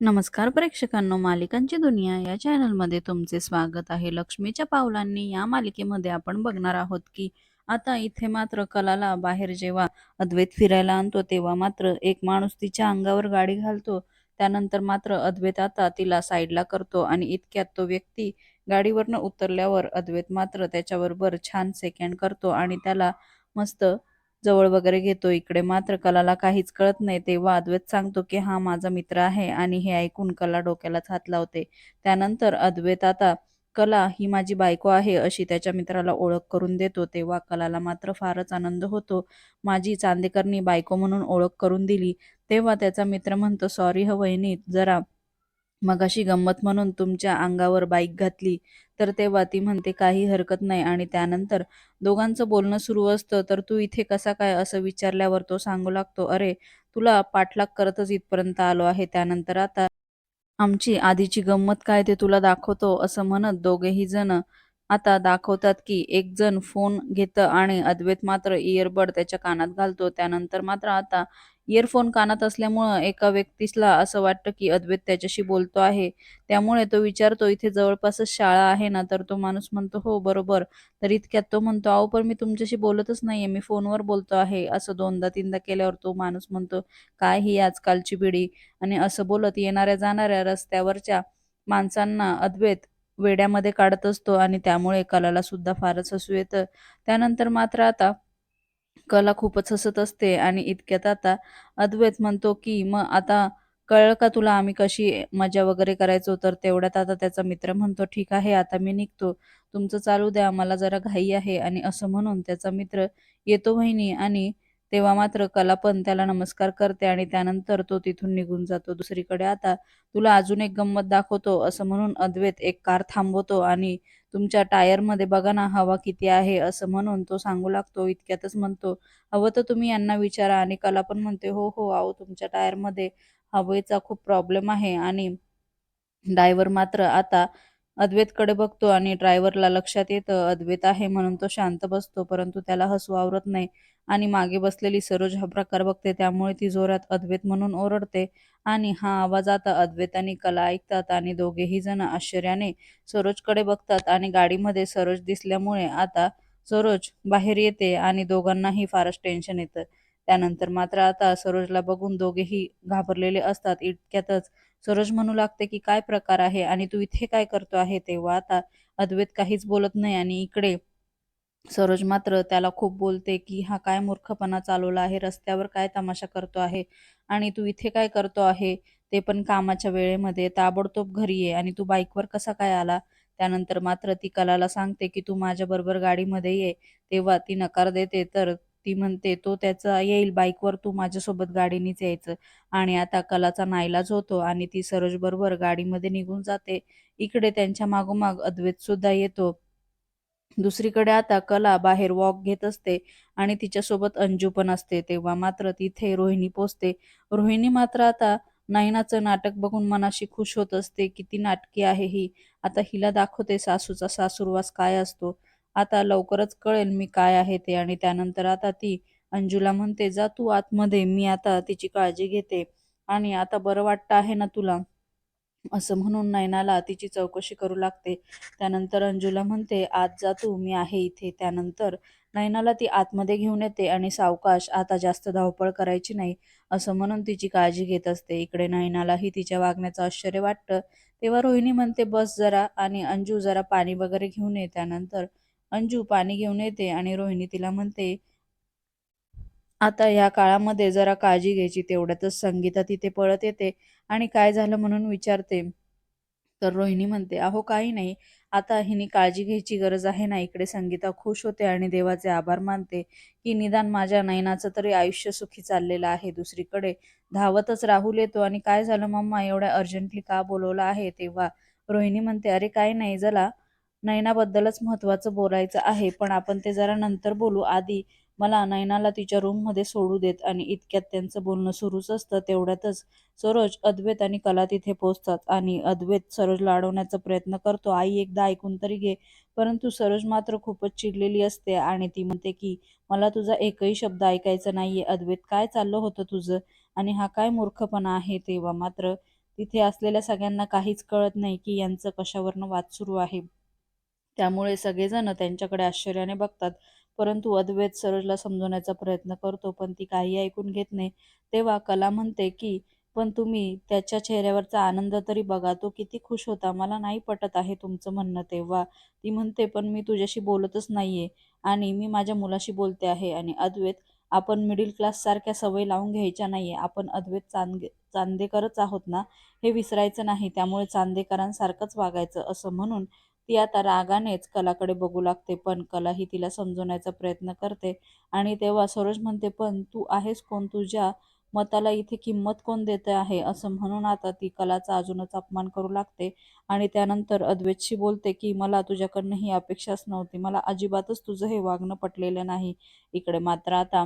नमस्कार प्रेक्षकांनो, मालिकांची दुनिया या चॅनलमध्ये तुमचे स्वागत आहे. लक्ष्मीच्या पावलांनी या मालिकेमध्ये आपण बघणार आहोत की आता इथे मात्र कलाला बाहेर जेव्हा अद्वैत फिरायला आणतो तेव्हा मात्र एक माणूस तिच्या अंगावर गाडी घालतो. त्यानंतर मात्र अद्वैत आता तिला साईडला करतो आणि इतक्यात तो व्यक्ती गाडीवरनं उतरल्यावर अद्वैत मात्र त्याच्याबरोबर छान सेकंड करतो आणि त्याला मस्त जवळ वगैरे घेतो. इकडे मात्र कलाला काहीच कळत नाही. तेव्हा अद्वैत सांगतो की हा माझा मित्र आहे आणि हे ऐकून कला डोक्यालाच हात लावते. त्यानंतर अद्वैत आता कला ही माझी बायको आहे अशी त्याच्या मित्राला ओळख करून देतो. तेव्हा कलाला मात्र फारच आनंद होतो. माझी चांदेकरनी बायको म्हणून ओळख करून दिली. तेव्हा त्याचा मित्र म्हणतो सॉरी ह वहिनी जरा मगाशी गंमत म्हणून तुमच्या अंगावर बाईक घातली. तर तेव्हा ती म्हणते काही हरकत नाही आणि त्यानंतर दोघांचं बोलणं सुरू असतं. तर तू इथे कसा काय असं विचारल्यावर तो सांगू लागतो अरे तुला पाठलाग करतच इथपर्यंत आलो आहे. त्यानंतर आता आमची आधीची गंमत काय ते तुला दाखवतो असं म्हणत दोघेही जण आता दाखवतात की एक जण फोन घेतं आणि अद्वैत मात्र इयरबड त्याच्या कानात घालतो. त्यानंतर मात्र आता इयरफोन कानात असल्यामुळं एका व्यक्तीसला असं वाटतं की अद्वैत त्याच्याशी बोलतो आहे. त्यामुळे तो विचारतो इथे जवळपासच शाळा आहे ना? तर तो माणूस म्हणतो हो बरोबर. तर इतक्यात तो म्हणतो अहो पण मी तुमच्याशी बोलतच नाहीये. मी फोनवर बोलतो आहे. असं दोनदा तीनदा केल्यावर तो माणूस म्हणतो काय ही आजकालची पिढी आणि असं बोलत येणाऱ्या जाणाऱ्या रस्त्यावरच्या माणसांना अद्वैत वेड्यामध्ये काढत असतो आणि त्यामुळे कलाला सुद्धा फारच हसू येतं. त्यानंतर मात्र आता कला खूपच हसत असते आणि इतक्यात आता अद्वैत म्हणतो की मग आता कळलं का तुला आम्ही कशी मजा वगैरे करायचो? तर तेवढ्यात आता त्याचा मित्र म्हणतो ठीक आहे आता मी निघतो. तुमचं चालू द्या मला जरा घाई आहे आणि असं म्हणून त्याचा मित्र येतो वहिनी आणि तेव्हा मात्र कला पण त्याला नमस्कार करते आणि त्यानंतर तो तिथून निघून जातो. दुसरीकडे आता तुला अजून एक गंमत दाखवतो असं म्हणून अद्वैत एक कार थांबवतो आणि तुमच्या टायरमध्ये बघा ना हवा किती आहे असं म्हणून तो सांगू लागतो. इतक्यातच म्हणतो हवं तर तुम्ही यांना विचारा आणि कला पण म्हणते हो हो अहो तुमच्या टायरमध्ये हवेचा खूप प्रॉब्लेम आहे आणि ड्रायव्हर मात्र आता अद्वैतकडे बघतो आणि ड्रायव्हरला लक्षात येतं अद्वैत आहे म्हणून तो शांत बसतो. परंतु त्याला हसू आवरत नाही आणि मागे बसलेली सरोज हा प्रकार बघते. त्यामुळे ती जोरात अद्वैत म्हणून ओरडते आणि हा आवाज आता अद्वैत आणि कला ऐकतात आणि दोघेही जण आश्चर्याने सरोजकडे बघतात आणि गाडीमध्ये सरोज दिसल्यामुळे आता सरोज बाहेर येते आणि दोघांनाही फारच टेन्शन येतं. त्यानंतर मात्र आता सरोजला बघून दोघेही घाबरलेले असतात. इतक्यातच सरोज म्हणू लागते की काय प्रकार आहे आणि तू इथे काय करतो आहे? तेव्हा आता अद्वैत काहीच बोलत नाही आणि इकडे सरोज मात्र त्याला खूप बोलते की हा काय मूर्खपणा चालवला आहे? रस्त्यावर काय तमाशा करतो आहे? आणि तू इथे काय करतो आहे? ते पण कामाच्या वेळेमध्ये. ताबडतोब घरी ये आणि तू बाईकवर कसा काय आला? त्यानंतर मात्र ती कलाला सांगते की तू माझ्याबरोबर गाडीमध्ये ये. तेव्हा ती नकार देते तर ती म्हणते तो त्याचा येईल बाईकवर, तू माझ्यासोबत गाडीनेच यायचं. आणि आता कलाचा नाईलाज होतो आणि ती सरोज बरोबर गाडीमध्ये निघून जाते. इकडे त्यांच्या मागोमाग अद्वैत सुद्धा येतो. दुसरीकडे आता कला बाहेर वॉक घेत असते आणि तिच्यासोबत अंजू पण असते. तेव्हा मात्र तिथे रोहिणी पोचते. रोहिणी मात्र आता नयनाचं नाटक बघून मनाशी खुश होत असते. किती नाटकी आहे ही. आता हिला दाखवते सासूचा सासूरवास काय असतो. आता लवकरच कळेल मी काय आहे ते आणि त्यानंतर आता ती अंजूला म्हणते जा तू आतमध्ये मी आता तिची काळजी घेते आणि आता बरं वाटतं आहे ना तुला? असं म्हणून नयनाला तिची चौकशी करू लागते. त्यानंतर अंजूला म्हणते आत जा तू मी आहे इथे. त्यानंतर नयनाला ती आतमध्ये घेऊन येते आणि सावकाश आता जास्त धावपळ करायची नाही असं म्हणून तिची काळजी घेत असते. इकडे नयनालाही तिच्या वागण्याचं आश्चर्य वाटतं. तेव्हा रोहिणी म्हणते बस जरा आणि अंजू जरा पाणी वगैरे घेऊन ये. त्यानंतर अंजू पाणी घेऊन येते आणि रोहिणी तिला म्हणते आता ह्या काळामध्ये जरा काळजी घ्यायची. तेवढ्यातच संगीता तिथे पळत येते आणि काय झालं म्हणून विचारते. तर रोहिणी म्हणते अहो काही नाही. आता हिने काळजी घ्यायची गरज आहे ना. इकडे संगीता खुश होते आणि देवाचे आभार मानते की निदान माझ्या नयनाचं तरी आयुष्य सुखी चाललेलं आहे. दुसरीकडे धावतच राहुल येतो आणि काय झालं मम्मा एवढ्या अर्जंटली का बोलवलं आहे? तेव्हा रोहिणी म्हणते अरे काय नाही जरा नयनाबद्दलच महत्वाचं बोलायचं आहे. पण आपण ते जरा नंतर बोलू. आधी मला नयनाला तिच्या रूममध्ये सोडू देत आणि इतक्यात त्यांचं बोलणं सुरूच असतं. तेवढ्यातच सरोज, अद्वैत आणि कला तिथे पोहोचतात आणि अद्वैत सरोजला अडवण्याचा प्रयत्न करतो. आई एकदा ऐकून तरी घे. परंतु सरोज मात्र खूपच चिडलेली असते आणि ती म्हणते की मला तुझा एकही शब्द ऐकायचा नाहीये. अद्वैत काय चाललं होतं तुझं? आणि हा काय मूर्खपणा आहे? तेव्हा मात्र तिथे असलेल्या सगळ्यांना काहीच कळत नाही की यांचं कशावरनं वाद सुरू आहे त्यामुळे सगळेजण त्यांच्याकडे आश्चर्याने बघतात परंतु अद्वैत सरोजला समजवण्याचा प्रयत्न करतो पण ती काही ऐकून घेत नाही. तेव्हा कला म्हणते की पण तुम्ही त्याच्या चेहऱ्यावरचा आनंद तरी बघा तो किती खुश होता. मला नाही पटत आहे तुमचं म्हणणं. तेव्हा ती म्हणते पण मी तुझ्याशी बोलतच नाहीये आणि मी माझ्या मुलाशी बोलते आहे आणि अद्वैत आपण मिडल क्लास सारख्या लावून घ्यायच्या नाहीये. आपण अद्वैत चांदे चांदेकरच आहोत ना? हे विसरायचं नाही. त्यामुळे चांदेकरांसारखंच वागायचं असं म्हणून ती आता रागानेच कलाकडे बघू लागते पण कला ही तिला समजवण्याचा प्रयत्न करते. आणि तेव्हा सरोज म्हणते पण तू आहेस कोण? तुझ्या मताला इथे किंमत कोण देते आहे? असं म्हणून आता ती कलाचा अजूनच अपमान करू लागते. आणि त्यानंतर अद्वैतशी बोलते की मला तुझ्याकडनं ही अपेक्षाच नव्हती. मला अजिबातच तुझं हे वागणं पटलेलं नाही. इकडे मात्र आता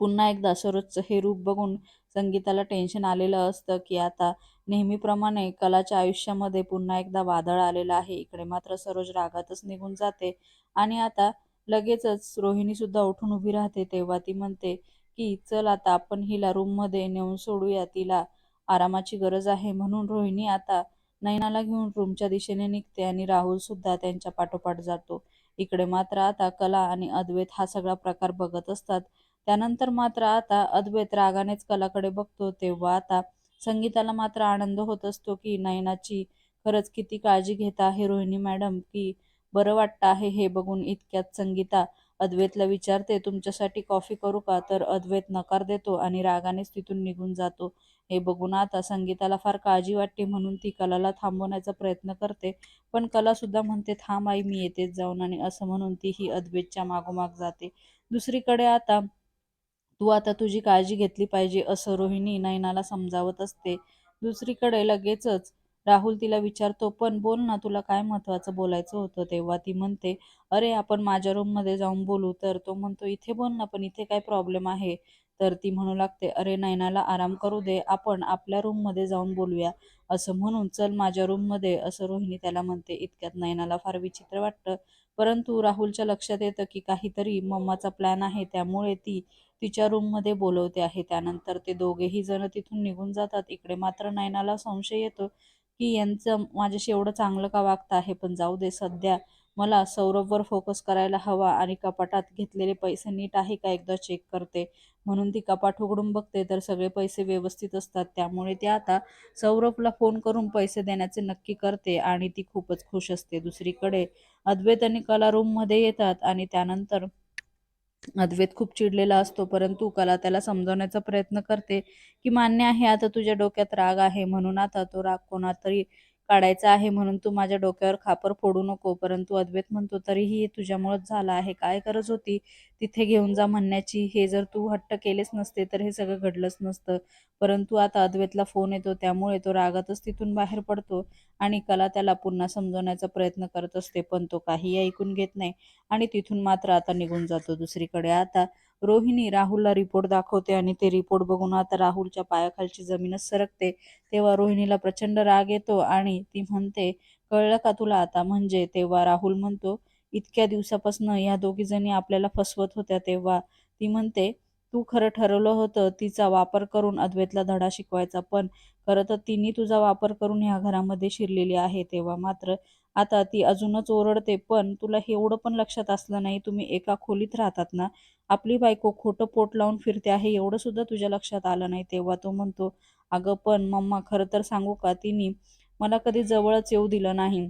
पुन्हा एकदा सरोजचं हे रूप बघून संगीताला टेन्शन आलेलं असतं की आता नेहमीप्रमाणे कलाच्या आयुष्यामध्ये पुन्हा एकदा वादळ आलेलं आहे. इकडे मात्र सरोज रागातच निघून जाते आणि आता लगेचच रोहिणी सुद्धा उठून उभी राहते. तेव्हा ती म्हणते की चल आता आपण हिला रूममध्ये नेऊन सोडूया. तिला आरामाची गरज आहे. म्हणून रोहिणी आता नयनाला घेऊन रूमच्या दिशेने निघते आणि राहुल सुद्धा त्यांच्या पाठोपाठ जातो. इकडे मात्र आता कला आणि अद्वैत हा सगळा प्रकार बघत असतात. त्यानंतर मात्र आता अद्वैत रागानेच कलाकडे बघतो. तेव्हा आता संगीताला मात्र आनंद होत असतो की नयनाची खरंच किती काळजी घेत आहे रोहिणी मॅडम की बरं वाटतं आहे हे बघून इतक्यात संगीता अद्वैतला विचारते तुमच्यासाठी कॉफी करू का? तर अद्वैत नकार देतो आणि रागानेच तिथून निघून जातो. हे बघून आता संगीताला फार काळजी वाटते म्हणून ती कलाला थांबवण्याचा प्रयत्न करते पण कला सुद्धा म्हणते थांब आई मी येतेच जाऊन. आणि असं म्हणून ती ही अद्वैतच्या मागोमाग जाते. दुसरीकडे आता तू आता तुझी काळजी घेतली पाहिजे असं रोहिणी नयनाला समजावत असते. दुसरीकडे लगेचच राहुल तिला विचारतो पण बोल ना तुला काय महत्वाचं बोलायचं होतं? तेव्हा ती म्हणते अरे आपण माझ्या रूममध्ये जाऊन बोलू. तर तो म्हणतो इथे बोल ना पण इथे काय प्रॉब्लेम आहे? तर ती म्हणू लागते अरे नयनाला आराम करू दे आपण आपल्या रूममध्ये जाऊन बोलूया. असं म्हणून चल माझ्या रूममध्ये असं रोहिणी त्याला म्हणते. इतक्यात नयनाला फार विचित्र वाटतं. परंतु राहुलच्या लक्षात येतं की काहीतरी मम्माचा प्लॅन आहे त्यामुळे ती तिच्या रूममध्ये बोलवते आहे. त्यानंतर ते दोघेही जण तिथून निघून जातात. इकडे मात्र नयनाला संशय येतो की यांचं माझ्याशी एवढं चांगलं का वागत आहे पण जाऊ दे सध्या. मला सौरभवर फोकस करायला हवा आणि कपाटात घेतलेले पैसे नीट आहे का एकदा चेक करते. म्हणून ती कपाट उघडून बघते तर सगळे पैसे व्यवस्थित असतात. त्यामुळे ती आता सौरभला फोन करून पैसे देण्याचे नक्की करते आणि ती खूपच खुश असते. दुसरीकडे अद्वैत आणि कला रूममध्ये येतात आणि त्यानंतर अद्वैत खूप चिडलेला असतो परंतु कला त्याला समजवण्याचा प्रयत्न करते की मान्य आहे आता तुझ्या डोक्यात राग आहे म्हणून आता तो राग कोणातरी काढायचा आहे म्हणून तू माझ्या डोक्यावर खापर फोडू नको. परंतु अद्वैत म्हणतो तरीही तुझ्यामुळेच झाला आहे. काय गरज होती? तिथे घेऊन जा म्हणण्याची. हे जर तू हट्ट केलेच नसते तर हे सगळं घडलंच नसतं. परंतु आता अद्वैतला फोन येतो त्यामुळे तो रागातच तिथून बाहेर पडतो आणि कला त्याला पुन्हा समजवण्याचा प्रयत्न करत असते पण तो काही ऐकून घेत नाही आणि तिथून मात्र आता निघून जातो दुसरीकडे. आता रोहिणी राहुलला रिपोर्ट दाखवते आणि ते रिपोर्ट बघून आता राहुलच्या पायाखालची जमीनच सरकते. तेव्हा रोहिणीला प्रचंड राग येतो आणि ती म्हणते कळलं का तुला आता? म्हणजे तेव्हा राहुल म्हणतो इतक्या दिवसापासून या दोघी जणी आपल्याला फसवत होत्या. तेव्हा ती म्हणते तू खरं ठरवलं होतं तिचा वापर करून अद्वैतला धडा शिकवायचा. पण खरं तर तिने तुझा वापर करून ह्या घरामध्ये शिरलेली आहे तेव्हा. मात्र आता ती अजूनच ओरडते पण तुला हे एवढं पण लक्षात असलं नाही तुम्ही एका खोलीत राहतात ना? आपली बायको खोटं पोट लावून फिरते आहे एवढं सुद्धा तुझ्या लक्षात आलं नाही. तेव्हा तो म्हणतो अगं पण मम्मा खरं तर सांगू का? तिने मला कधी जवळच येऊ दिलं नाही.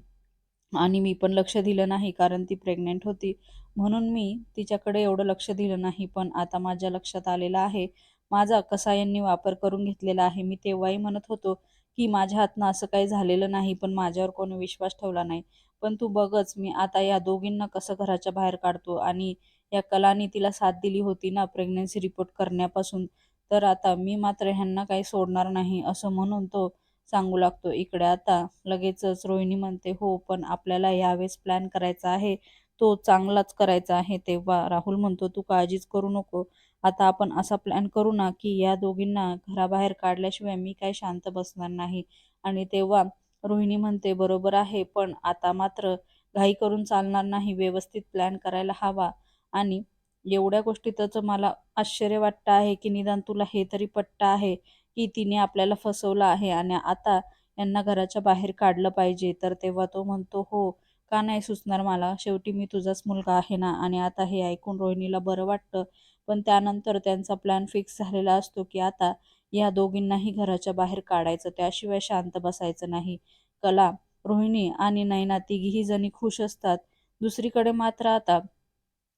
आणि मी पण लक्ष दिलं नाही कारण ती प्रेग्नेंट होती. म्हणून मी तिच्याकडे एवढं लक्ष दिलं नाही पण आता माझ्या लक्षात आलेलं आहे माझा कसा यांनी वापर करून घेतलेला आहे मी तेव्हाही म्हणत होतो की माझ्या हातनं असं काही झालेलं नाही पण माझ्यावर कोणी विश्वास ठेवला नाही. पण तू बघच मी आता या दोघींना कसं घराच्या बाहेर काढतो आणि या कलानी तिला साथ दिली होती ना प्रेग्नन्सी रिपोर्ट करण्यापासून तर आता मी मात्र ह्यांना काही सोडणार नाही असं म्हणून तो सांगू लागतो इकडे आता. लगेचच रोहिणी म्हणते हो पण आपल्याला यावेळेस प्लॅन करायचा आहे. तो चांगलाच करायचा आहे तेव्हा. राहुल म्हणतो तू काळजीच करू नको. आता आपण असा प्लॅन करू ना की या दोघींना घराबाहेर काढल्याशिवाय मी काय शांत बसणार नाही. आणि तेव्हा रोहिणी म्हणते बरोबर आहे पण आता मात्र घाई करून चालणार नाही. व्यवस्थित प्लॅन करायला हवा. आणि एवढ्या गोष्टीतच मला आश्चर्य वाटतं आहे की निदान तुला हे तरी पट्ट आहे. की तिने आपल्याला फसवलं आहे आणि आता यांना घराच्या बाहेर काढलं पाहिजे. तर तेव्हा तो म्हणतो हो का नाही सुचणार मला? शेवटी मी तुझाच मुलगा आहे ना? आणि आता हे ऐकून रोहिणीला बरं वाटतं. पण त्यानंतर त्यांचा प्लॅन फिक्स झालेला असतो की आता या दोघींनाही घराच्या बाहेर काढायचं त्याशिवाय शांत बसायचं नाही. कला रोहिणी आणि नैना तिघीही जणी खुश असतात. दुसरीकडे मात्र आता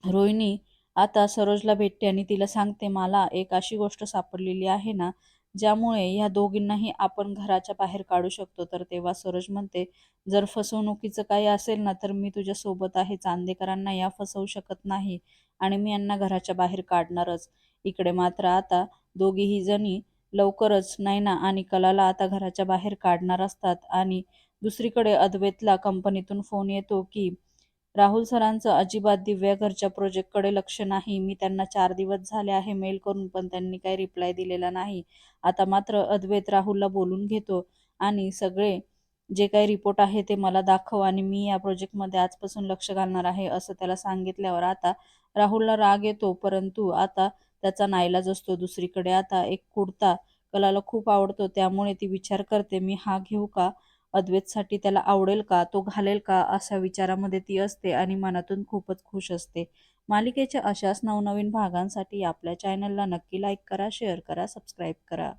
रोहिणी आता सरोजला भेटते आणि तिला सांगते मला एक अशी गोष्ट सापडलेली आहे ना ज्यामुळे ह्या दोघींनाही आपण घराच्या बाहेर काढू शकतो. तर तेव्हा सरोज म्हणते जर फसवणुकीचं काही असेल ना तर मी तुझ्या सोबत आहे. चांदेकरांना या फसवू शकत नाही आणि मी यांना घराच्या बाहेर काढणारच. इकडे मात्र आता दोघीही जणी लवकरच नैना आणि कलाला आता घराच्या बाहेर काढणार असतात आणि दुसरीकडे अद्वैतला कंपनीतून फोन येतो की राहुल सरांचं अजिबात दिव्या घरच्या प्रोजेक्टकडे लक्ष नाही. मी त्यांना चार दिवस झाले आहे मेल करून पण त्यांनी काही रिप्लाय दिलेला नाही. आता मात्र अद्वैत राहुलला बोलून घेतो आणि सगळे जे काही रिपोर्ट आहे ते मला दाखव आणि मी या प्रोजेक्टमध्ये आजपासून लक्ष घालणार आहे असं त्याला सांगितल्यावर आता राहुलला राग येतो. परंतु आता त्याचा नाईलाज असतो दुसरीकडे. आता एक कुर्ता कलाला खूप आवडतो त्यामुळे ती विचार करते मी हा घेऊ का? अद्वैतसाठी त्याला आवडेल का तो घालेल का अशा विचारामध्ये ती असते आणि मनातून खूपच खुश असते. मालिकेच्या अशाच नवनवीन भागांसाठी आपल्या चॅनलला नक्की लाईक करा शेअर करा सबस्क्राईब करा.